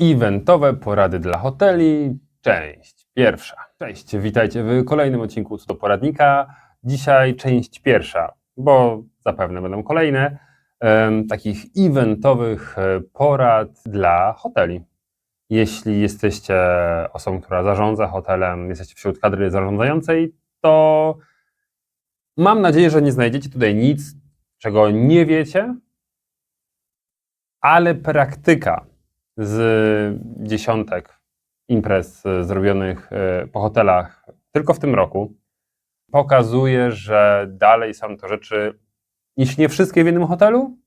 Eventowe porady dla hoteli, część pierwsza. Cześć, witajcie w kolejnym odcinku co do poradnika. Dzisiaj część pierwsza, bo zapewne będą kolejne, em, takich eventowych e, porad dla hoteli. Jeśli jesteście osobą, która zarządza hotelem, jesteście wśród kadry zarządzającej, to mam nadzieję, że nie znajdziecie tutaj nic, czego nie wiecie, ale praktyka z dziesiątek imprez e, zrobionych e, po hotelach tylko w tym roku pokazuje, że dalej są to rzeczy, jeśli nie wszystkie w jednym hotelu,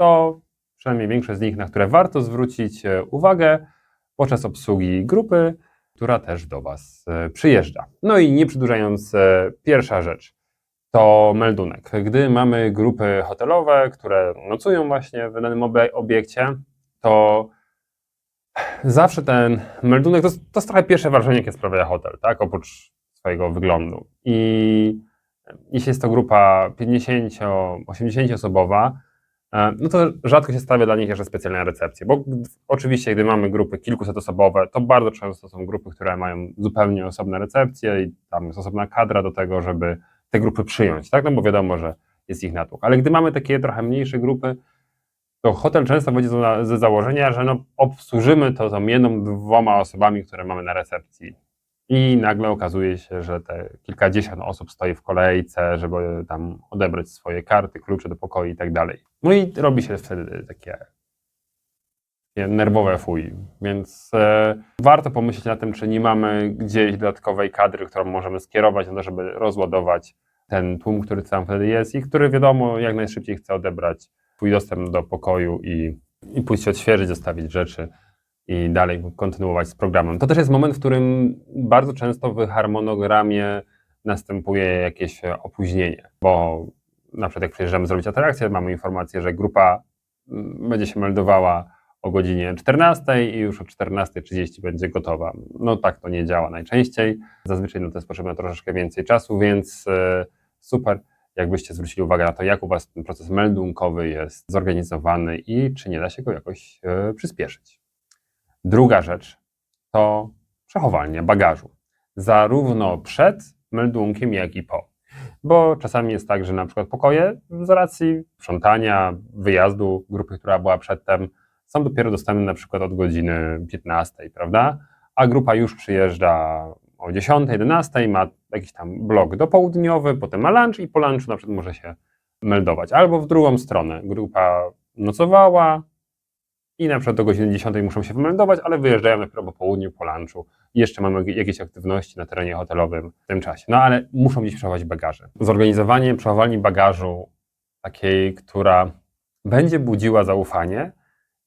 to przynajmniej większość z nich, na które warto zwrócić e, uwagę podczas obsługi grupy, która też do Was przyjeżdża. No i nie przedłużając, pierwsza rzecz to meldunek. Gdy mamy grupy hotelowe, które nocują właśnie w danym obie- obiekcie, to zawsze ten meldunek to, to jest trochę pierwsze wrażenie, jakie sprawia hotel, tak? Oprócz swojego wyglądu. I jeśli jest to grupa 50-80 osobowa, e, no to rzadko się stawia dla nich jeszcze specjalne recepcje, bo oczywiście, gdy mamy grupy kilkusetosobowe, to bardzo często są grupy, które mają zupełnie osobne recepcje i tam jest osobna kadra do tego, żeby te grupy przyjąć, tak? No bo wiadomo, że jest ich natłok. Ale gdy mamy takie trochę mniejsze grupy, to hotel często będzie ze założenia, że no, obsłużymy to tą jedną, dwoma osobami, które mamy na recepcji. I nagle okazuje się, że te kilkadziesiąt osób stoi w kolejce, żeby tam odebrać swoje karty, klucze do pokoju i tak dalej. No i robi się wtedy takie nerwowe fuj. Więc e, warto pomyśleć na tym, czy nie mamy gdzieś dodatkowej kadry, którą możemy skierować na to, żeby rozładować ten tłum, który tam wtedy jest i który wiadomo jak najszybciej chce odebrać swój dostęp do pokoju i, i pójść się odświeżyć, zostawić rzeczy i dalej kontynuować z programem. To też jest moment, w którym bardzo często w harmonogramie następuje jakieś opóźnienie, bo na przykład jak przyjeżdżamy zrobić atrakcję, mamy informację, że grupa mm, będzie się meldowała o godzinie 14 i już o 14.30 będzie gotowa. No tak to nie działa najczęściej. Zazwyczaj no to jest potrzebne troszeczkę więcej czasu, więc e, super, jakbyście zwrócili uwagę na to, jak u Was ten proces meldunkowy jest zorganizowany i czy nie da się go jakoś e, przyspieszyć. Druga rzecz to przechowalnia bagażu. Zarówno przed meldunkiem, jak i po. Bo czasami jest tak, że na przykład pokoje z racji sprzątania, wyjazdu grupy, która była przedtem, są dopiero dostępne na przykład od godziny 15, prawda? A grupa już przyjeżdża o 10, 11, ma jakiś tam blok dopołudniowy, potem ma lunch i po lunchu na przykład może się meldować. Albo w drugą stronę. Grupa nocowała, i na przykład do godziny 10 muszą się wymeldować, ale wyjeżdżają dopiero po południu, po lunchu jeszcze mamy jakieś aktywności na terenie hotelowym w tym czasie. No ale muszą gdzieś przechować bagaże. Zorganizowanie przechowalni bagażu takiej, która będzie budziła zaufanie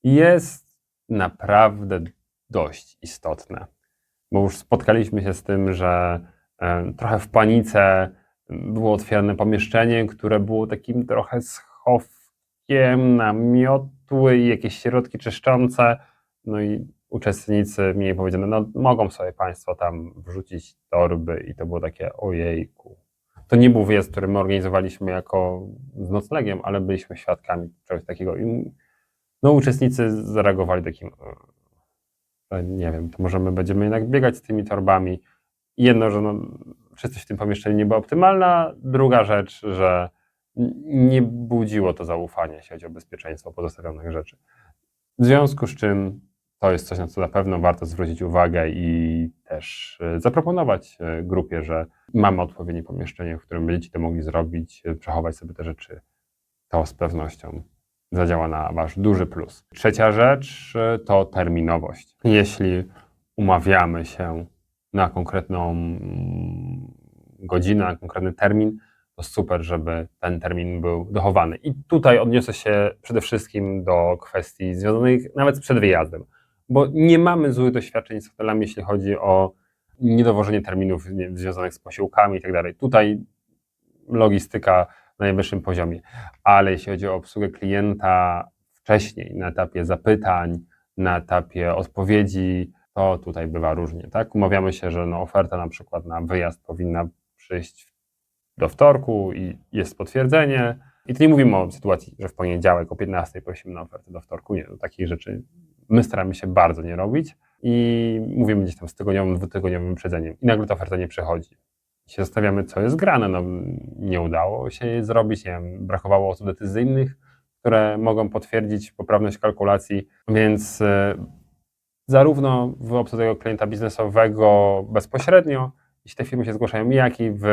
jest naprawdę dość istotne. Bo już spotkaliśmy się z tym, że e, trochę w panice było otwierane pomieszczenie, które było takim trochę schowkiem na miotły i jakieś środki czyszczące. No i uczestnicy mi powiedziano, no mogą sobie Państwo tam wrzucić torby i to było takie ojejku. To nie był wyjazd, który my organizowaliśmy jako z noclegiem, ale byliśmy świadkami czegoś takiego. I no uczestnicy zareagowali takim, że nie wiem, to może my będziemy jednak biegać z tymi torbami. Jedno, że no, czystość w tym pomieszczeniu nie była optymalna. Druga rzecz, że nie budziło to zaufania, jeśli chodzi o bezpieczeństwo pozostawionych rzeczy. W związku z czym to jest coś, na co na pewno warto zwrócić uwagę i też e, zaproponować e, grupie, że mamy odpowiednie pomieszczenie, w którym będziecie to mogli zrobić, e, przechować sobie te rzeczy. To z pewnością zadziała na Wasz duży plus. Trzecia rzecz to terminowość. Jeśli umawiamy się na konkretną godzinę, na konkretny termin, to super, żeby ten termin był dochowany. I tutaj odniosę się przede wszystkim do kwestii związanych nawet z przedwyjazdem, bo nie mamy złych doświadczeń z hotelami, jeśli chodzi o niedowożenie terminów związanych z posiłkami i tak dalej. Tutaj logistyka na najwyższym poziomie, ale jeśli chodzi o obsługę klienta wcześniej, na etapie zapytań, na etapie odpowiedzi, to tutaj bywa różnie. Tak? Umawiamy się, że no oferta na przykład na wyjazd powinna przyjść do wtorku i jest potwierdzenie. I tu nie mówimy o sytuacji, że w poniedziałek o 15 prosimy na ofertę do wtorku. Nie, no, takich rzeczy my staramy się bardzo nie robić i mówimy gdzieś tam z tygodniowym, dwutygodniowym wyprzedzeniem i nagle ta oferta nie przychodzi. Się zastanawiamy, co jest grane. No, nie udało się jej zrobić, nie wiem, brakowało osób decyzyjnych, które mogą potwierdzić poprawność kalkulacji, więc e, zarówno w obsłudze tego klienta biznesowego bezpośrednio, jeśli te firmy się zgłaszają, jak i w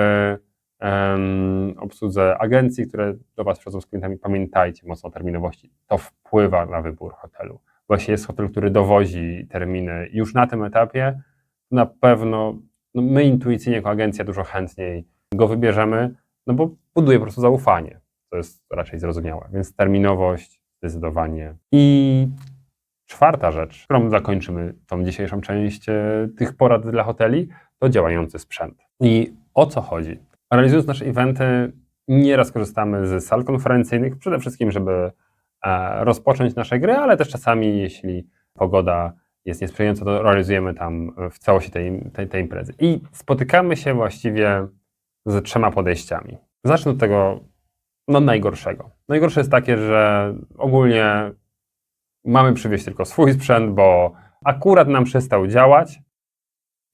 em, obsłudze agencji, które do Was przychodzą z klientami, pamiętajcie mocno o terminowości. To wpływa na wybór hotelu. Jeśli jest hotel, który dowozi terminy już na tym etapie, na pewno no my intuicyjnie jako agencja dużo chętniej go wybierzemy, no bo buduje po prostu zaufanie. To jest raczej zrozumiałe. Więc terminowość zdecydowanie. I czwarta rzecz, którą zakończymy tą dzisiejszą część e, tych porad dla hoteli, to działający sprzęt. I o co chodzi? Realizując nasze eventy, nieraz korzystamy z sal konferencyjnych, przede wszystkim, żeby e, rozpocząć nasze gry, ale też czasami, jeśli pogoda jest niesprzyjająca, to realizujemy tam w całości tej, tej, tej imprezy. I spotykamy się właściwie z trzema podejściami. Zacznę od tego no, najgorszego. Najgorsze jest takie, że ogólnie mamy przywieźć tylko swój sprzęt, bo akurat nam przestał działać.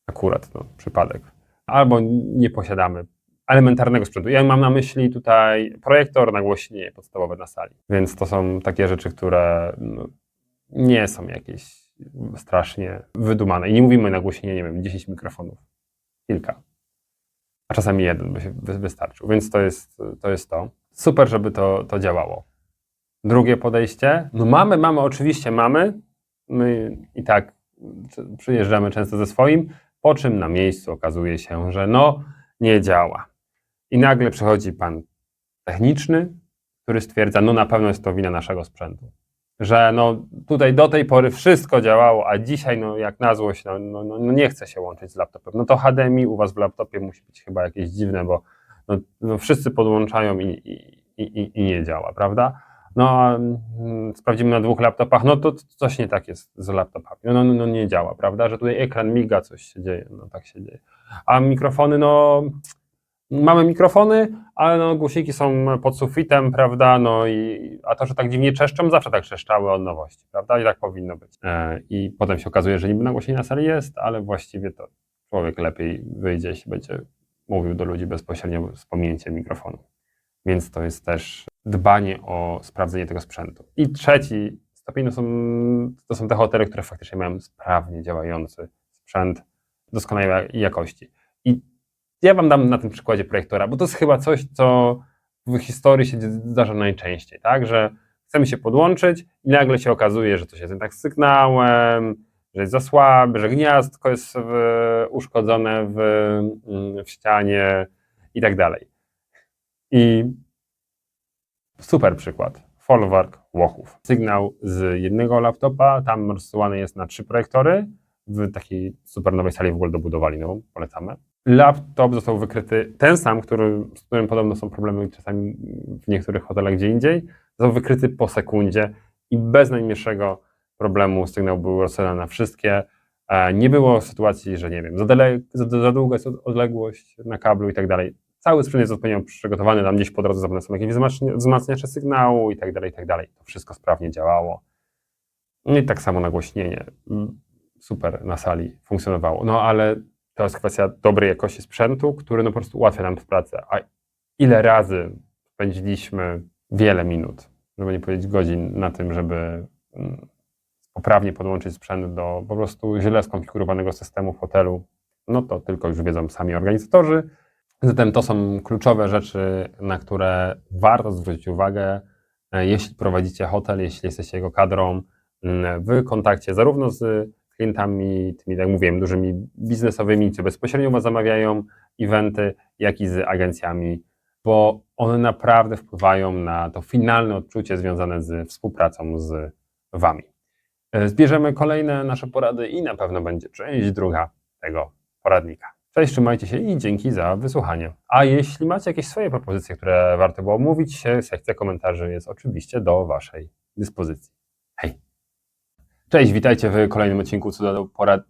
Akurat, no, przypadek. Albo nie posiadamy elementarnego sprzętu. Ja mam na myśli tutaj projektor, nagłośnienie podstawowe na sali. Więc to są takie rzeczy, które no, nie są jakieś strasznie wydumane. I nie mówimy nagłośnienie, nie wiem, 10 mikrofonów. Kilka. A czasami jeden by się wy- wystarczył. Więc to jest to. Jest to. Super, żeby to, to działało. Drugie podejście. No mamy, mamy, oczywiście mamy. My i tak przyjeżdżamy często ze swoim, po czym na miejscu okazuje się, że no nie działa. I nagle przychodzi pan techniczny, który stwierdza, no na pewno jest to wina naszego sprzętu. Że no tutaj do tej pory wszystko działało, a dzisiaj no jak na złość, no, no, no no nie chce się łączyć z laptopem. No to HDMI u was w laptopie musi być chyba jakieś dziwne, bo no, no wszyscy podłączają i, i, i, i nie działa, prawda? No mm, sprawdzimy na dwóch laptopach, no to coś nie tak jest z laptopami. No, no, no nie działa, prawda? Że tutaj ekran miga, coś się dzieje, no tak się dzieje. A mikrofony, no mamy mikrofony, ale no, głośniki są pod sufitem, prawda, no i, a to, że tak dziwnie czeszczą, zawsze tak czeszczały od nowości, prawda, i tak powinno być. E, I potem się okazuje, że niby nagłośnienie na sali jest, ale właściwie to człowiek lepiej wyjdzie, jeśli będzie mówił do ludzi bezpośrednio z pominięciem mikrofonu. Więc to jest też dbanie o sprawdzenie tego sprzętu. I trzeci stopień to są, to są te hotele, które faktycznie mają sprawnie działający sprzęt doskonałej jakości. Ja wam dam na tym przykładzie projektora, bo to jest chyba coś, co w historii się zdarza najczęściej, tak? Że chcemy się podłączyć i nagle się okazuje, że coś jest tak z sygnałem, że jest za słaby, że gniazdko jest w, uszkodzone w, mm, w ścianie i tak dalej. I super przykład. Folwark Łochów. Sygnał z jednego laptopa, tam rozsyłany jest na trzy projektory, w takiej super nowej sali w ogóle dobudowali nową, polecamy. Laptop został wykryty, ten sam, który, z którym podobno są problemy czasami w niektórych hotelach gdzie indziej, został wykryty po sekundzie i bez najmniejszego problemu sygnał był rozsyłany na wszystkie. E, Nie było sytuacji, że nie wiem, za, dale, za, za długa jest od- odległość na kablu i tak dalej. Cały sprzęt jest odpowiednio przygotowany, tam gdzieś po drodze zapewne są jakieś wzmacnia- wzmacniacze sygnału i tak dalej, i tak dalej. To wszystko sprawnie działało. No i tak samo nagłośnienie. Mm, Super na sali funkcjonowało. No ale to jest kwestia dobrej jakości sprzętu, który no po prostu ułatwia nam pracę. A ile razy spędziliśmy wiele minut, żeby nie powiedzieć godzin, na tym, żeby mm, poprawnie podłączyć sprzęt do po prostu źle skonfigurowanego systemu w hotelu, no to tylko już wiedzą sami organizatorzy. Zatem to są kluczowe rzeczy, na które warto zwrócić uwagę, e, jeśli prowadzicie hotel, jeśli jesteście jego kadrą, mm, w kontakcie zarówno z klientami, tymi, jak mówiłem, dużymi biznesowymi, co bezpośrednio zamawiają eventy, jak i z agencjami, bo one naprawdę wpływają na to finalne odczucie związane z współpracą z Wami. E, Zbierzemy kolejne nasze porady i na pewno będzie część druga tego poradnika. Cześć, trzymajcie się i dzięki za wysłuchanie. A jeśli macie jakieś swoje propozycje, które warto było omówić, sekcja komentarzy jest oczywiście do Waszej dyspozycji. Cześć, witajcie w kolejnym odcinku Cuda do porad...